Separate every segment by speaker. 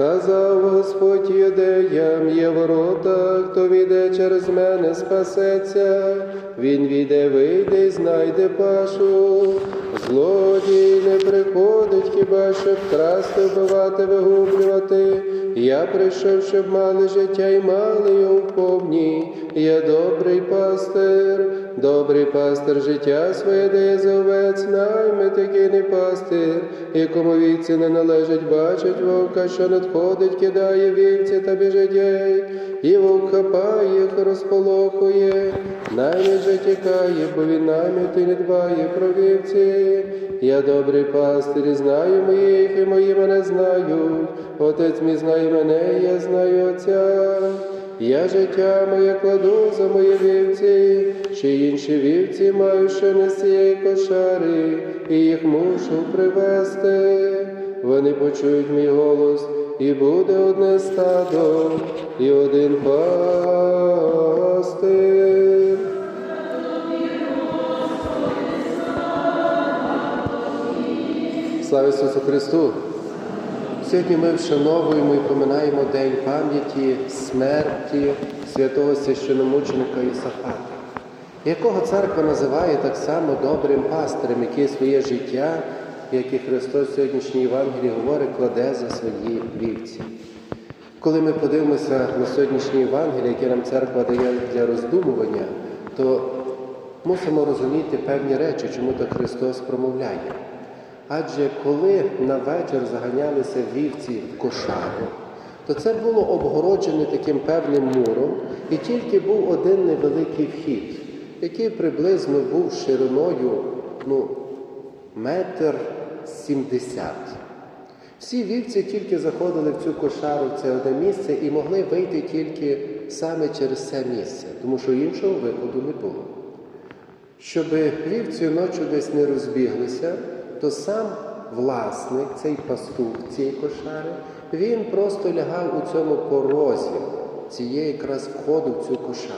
Speaker 1: Казав Господь юдеям, є ворота, хто війде через мене, спасеться, він війде, вийде і знайде пашу. Злодій не приходить хіба щоб красти, вбивати, вигублювати. Я прийшов, щоб мали життя і мали його вповні. Я добрий пастир, добрий пастир життя своє дає за овець, найме такий не пастир, якому вівці не належить, бачить вовка, що надходить, кидає вівці та біжить геть, і вовк хапає їх, розполохує, наймит же тікає, бо він наймит не дбає про вівці. Я добрий пастир, і знаю моїх, і мої мене знають. Отець мій знає мене, я знаю Отця. Я життя моє кладу за мої вівці, ще інші вівці маю ще не цієї кошари, і їх мушу привести. Вони почують мій голос, і буде одне стадо, і один пастир. Слава Ісусу Христу! Сьогодні ми вшановуємо і поминаємо День пам'яті смерті святого священомученика Ісафата, якого церква називає так само добрим пастирем, який своє життя, як і Христос в сьогоднішній Євангелії говорить, кладе за свої вівці. Коли ми подивимося на сьогоднішній Євангеліє, яке нам церква дає для роздумування, то мусимо розуміти певні речі, чому так Христос промовляє. Адже коли на вечір заганялися вівці в кошару, то це було обгороджене таким певним муром, і тільки був один невеликий вхід, який приблизно був шириною ну, метр сімдесят. Всі вівці тільки заходили в цю кошару, в це одне місце, і могли вийти тільки саме через це місце, тому що іншого виходу не було. Щоб вівці ночі десь не розбіглися, то сам власник, цей пастух цієї кошари, він просто лягав у цьому порозі цієї якраз входу в цю кошару.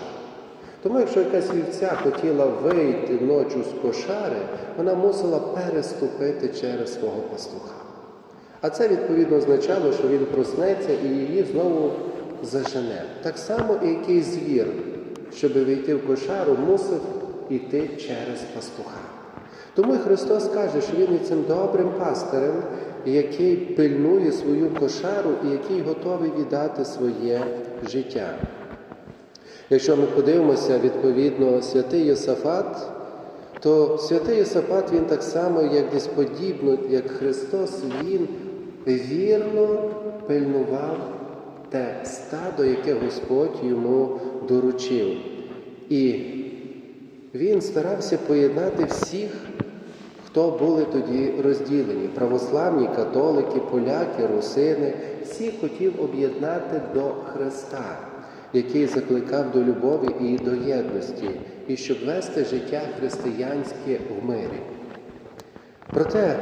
Speaker 1: Тому, якщо якась вівця хотіла вийти ночі з кошари, вона мусила переступити через свого пастуха. А це відповідно означало, що він проснеться і її знову зажене. Так само і якийсь звір, щоб війти в кошару, мусив іти через пастуха. Тому Христос каже, що Він є цим добрим пастирем, який пильнує свою кошару і який готовий віддати своє життя. Якщо ми подивимося, відповідно, святий Йосафат, то святий Йосафат, він так само, як десь подібно, як Христос, він вірно пильнував те стадо, яке Господь йому доручив. І він старався поєднати всіх, хто були тоді розділені: православні, католики, поляки, русини, всіх хотів об'єднати до Христа, який закликав до любові і до єдності, і щоб вести життя християнське в мирі. Проте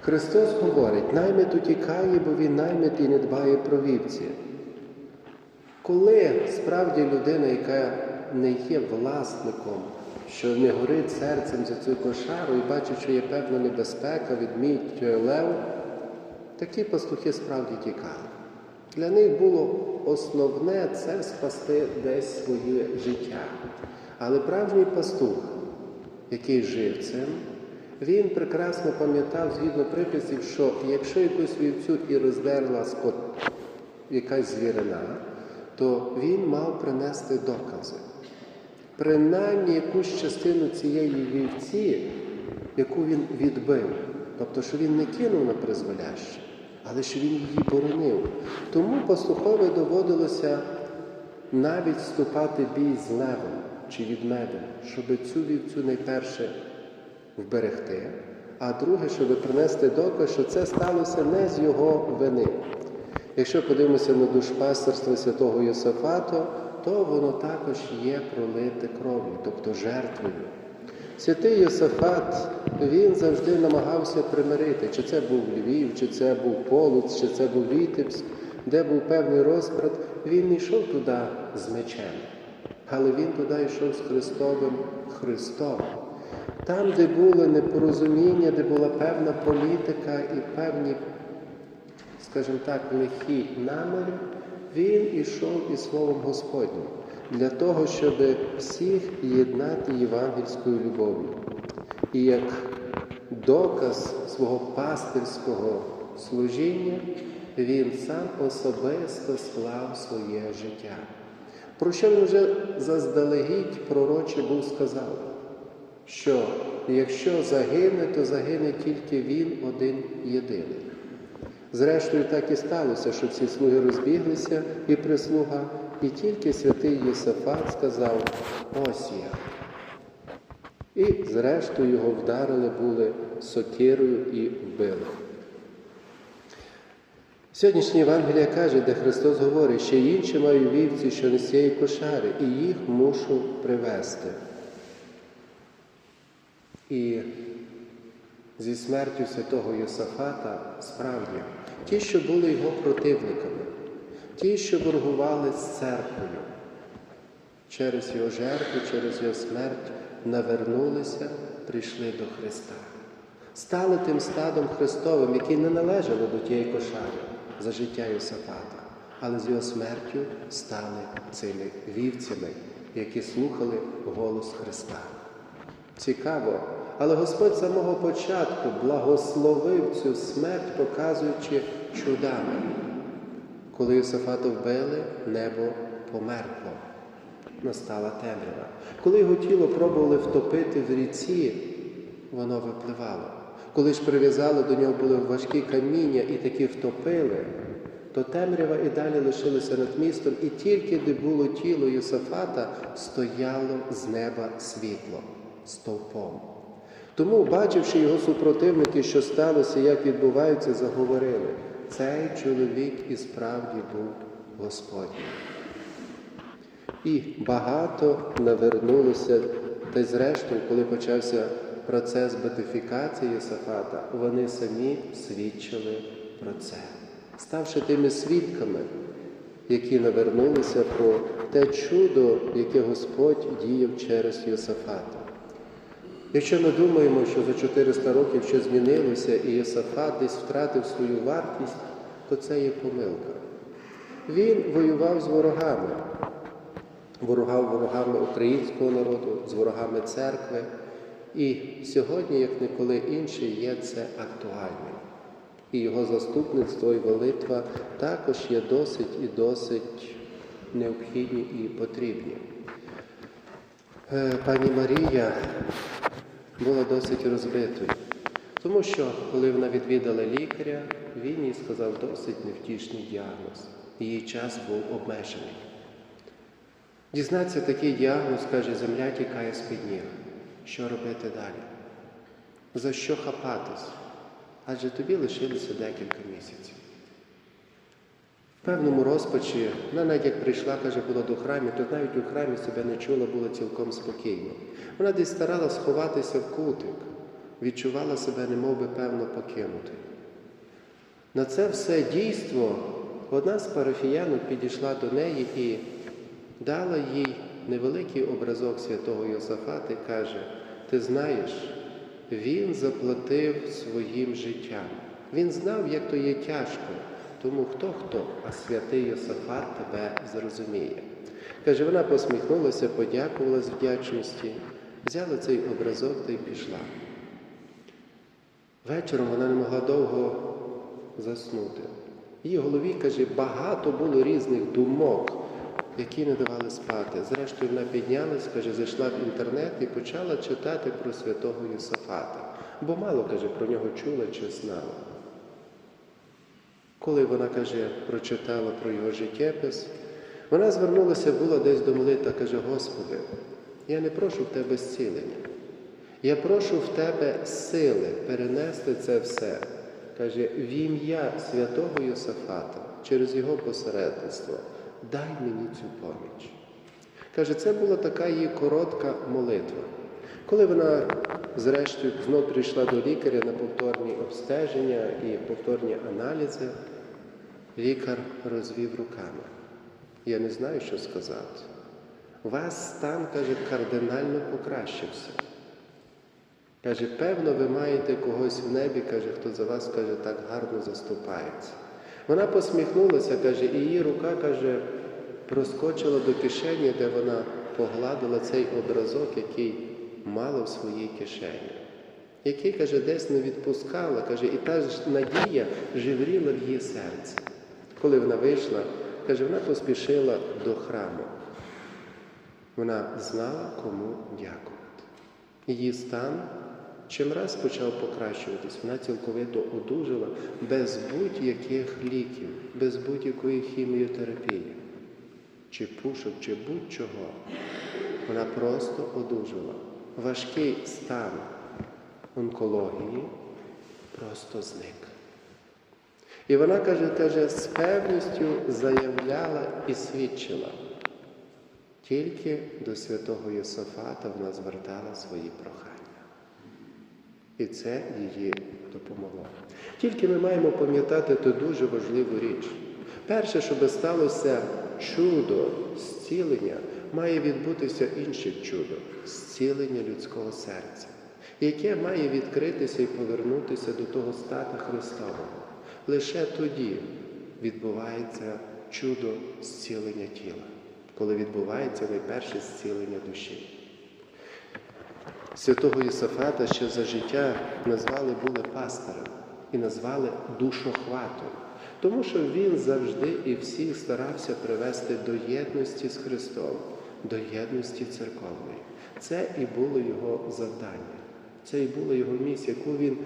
Speaker 1: Христос говорить, наймит утікає, бо він наймит і не дбає про вівці. Коли справді людина, яка не є власником, що не горить серцем за цю кошару і бачить, що є певна небезпека, відмідь чи лев, такі пастухи справді тікали. Для них було основне це спасти десь своє життя. Але правжній пастух, який жив цим, він прекрасно пам'ятав згідно приписів, що якщо якусь вівцю і роздерла скот, якась звірина, то він мав принести докази. Принаймні якусь частину цієї вівці, яку він відбив. Тобто, що він не кинув на призволяще, але що він її боронив. Тому пастухові доводилося навіть вступати бій з левом чи відмедом, щоб цю вівцю найперше вберегти, а друге, щоб принести доказ, що це сталося не з його вини. Якщо подивимося на душпастерство святого Йосафата, то воно також є пролите кров'ю, тобто жертвою. Святий Йосафат, він завжди намагався примирити, чи це був Львів, чи це був Полоць, чи це був Вітебськ, де був певний розбрат, він не йшов туди з мечем, але він туди йшов з Христовим Христом. Там, де було непорозуміння, де була певна політика і певні скажімо так, лихі наміри, він ішов із Словом Господнім для того, щоб всіх єднати євангельською любов'ю. І як доказ свого пастирського служіння, він сам особисто склав своє життя. Про що він вже заздалегідь пророче був сказав, що якщо загине, то загине тільки він один єдиний. Зрештою, так і сталося, що всі слуги розбіглися і прислуга, і тільки святий Єсафат сказав ось я. І зрештою його вдарили були сокирою і вбили. Сьогоднішнє Євангелія каже, де Христос говорить, що інші маю вівці, що не з цієї кошари, і їх мушу привезти. І зі смертю святого Йосафата справді ті, що були його противниками, ті, що воргували з церквою, через його жертву, через його смерть навернулися, прийшли до Христа. Стали тим стадом Христовим, які не належали до тієї кошари за життя Йосафата, але з його смертю стали цими вівцями, які слухали голос Христа. Цікаво, але Господь з самого початку благословив цю смерть, показуючи чудами. Коли Йосафата вбили, небо померкло, настала темрява. Коли його тіло пробували втопити в ріці, воно випливало. Коли ж прив'язали до нього були важкі каміння і таки втопили, то темрява і далі лишилася над містом, і тільки де було тіло Йосафата, стояло з неба світло стовпом. Тому, бачивши його супротивники, що сталося, як відбувається, заговорили. Цей чоловік і справді був Господній. І багато навернулося, та й зрештою, коли почався процес бетифікації Йосафата, вони самі свідчили про це, ставши тими свідками, які навернулися про те чудо, яке Господь діяв через Йосафата. Якщо ми думаємо, що за 400 років щось змінилося і Йосафат десь втратив свою вартість, то це є помилка. Він воював з ворогами, ворогав ворогами українського народу, з ворогами церкви. І сьогодні, як ніколи інший, є це актуальним. І його заступництво і молитва також є досить і досить необхідні і потрібні. Е, Пані Марія була досить розбитою, тому що, коли вона відвідала лікаря, він їй сказав досить невтішний діагноз. Її час був обмежений. Дізнатися такий діагноз, каже, земля тікає з-під ніг. Що робити далі? За що хапатись? Адже тобі лишилося декілька місяців. В певному розпачі, вона навіть як прийшла, каже, була до храму, то навіть у храмі себе не чула, була цілком спокійно. Вона десь старалась сховатися в кутик, відчувала себе, немов би певно, покинутою. На це все дійство одна з парафіянок підійшла до неї і дала їй невеликий образок святого Йосафата і каже: Ти знаєш, він заплатив своїм життям. Він знав, як то є тяжко. Тому хто хто, а святий Йосафат тебе зрозуміє. Каже, вона посміхнулася, подякувала з вдячності, взяла цей образок та й пішла. Вечором вона не могла довго заснути. В її голові, каже, багато було різних думок, які не давали спати. Зрештою, вона піднялась, каже, зайшла в інтернет і почала читати про святого Йосафата. Бо мало, каже, про нього чула чи знала. Коли вона, каже, прочитала про його життєпис, вона звернулася була десь до молитва, каже, Господи, я не прошу в Тебе зцілення. Я прошу в Тебе сили перенести це все. Каже, в ім'я святого Йосафата, через його посередництво, дай мені цю поміч. Каже, це була така її коротка молитва. Коли вона, зрештою, знов прийшла до лікаря на повторні обстеження і повторні аналізи, лікар розвів руками. Я не знаю, що сказати. Вас стан, каже, кардинально покращився. Каже, певно, ви маєте когось в небі, каже, хто за вас, каже, так гарно заступається. Вона посміхнулася, каже, і її рука каже, проскочила до кишені, де вона погладила цей образок, який мала в своїй кишені, який, каже, десь не відпускала, каже, і та ж надія живріла в її серці. Коли вона вийшла, каже, вона поспішила до храму. Вона знала, кому дякувати. Її стан чимраз почав покращуватись. Вона цілковито одужала без будь-яких ліків, без будь-якої хіміотерапії, чи пушок, чи будь-чого. Вона просто одужала. Важкий стан онкології просто зник. І вона каже, каже, з певністю заявляла і свідчила. Тільки до святого Йосафата вона звертала свої прохання. І це її допомогло. Тільки ми маємо пам'ятати ту дуже важливу річ. Перше, щоб сталося чудо зцілення, має відбутися інше чудо зцілення людського серця, яке має відкритися і повернутися до того стата Христового. Лише тоді відбувається чудо зцілення тіла, коли відбувається найперше зцілення душі. Святого Єсафата ще за життя назвали були пастирем і назвали душохватом, тому що він завжди і всіх старався привести до єдності з Христом, до єдності церковної. Це і було його завдання, це і була його місія, яку він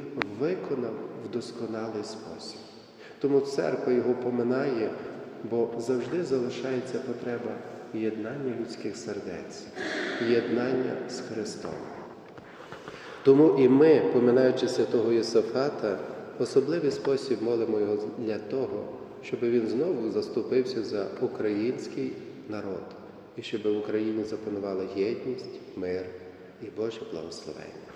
Speaker 1: виконав в досконалий спосіб. Тому церква його поминає, бо завжди залишається потреба єднання людських сердець, єднання з Христом. Тому і ми, поминаючи святого Єсафата, в особливий спосіб молимо його для того, щоб він знову заступився за український народ і щоб в Україні запанувала єдність, мир і Боже благословення.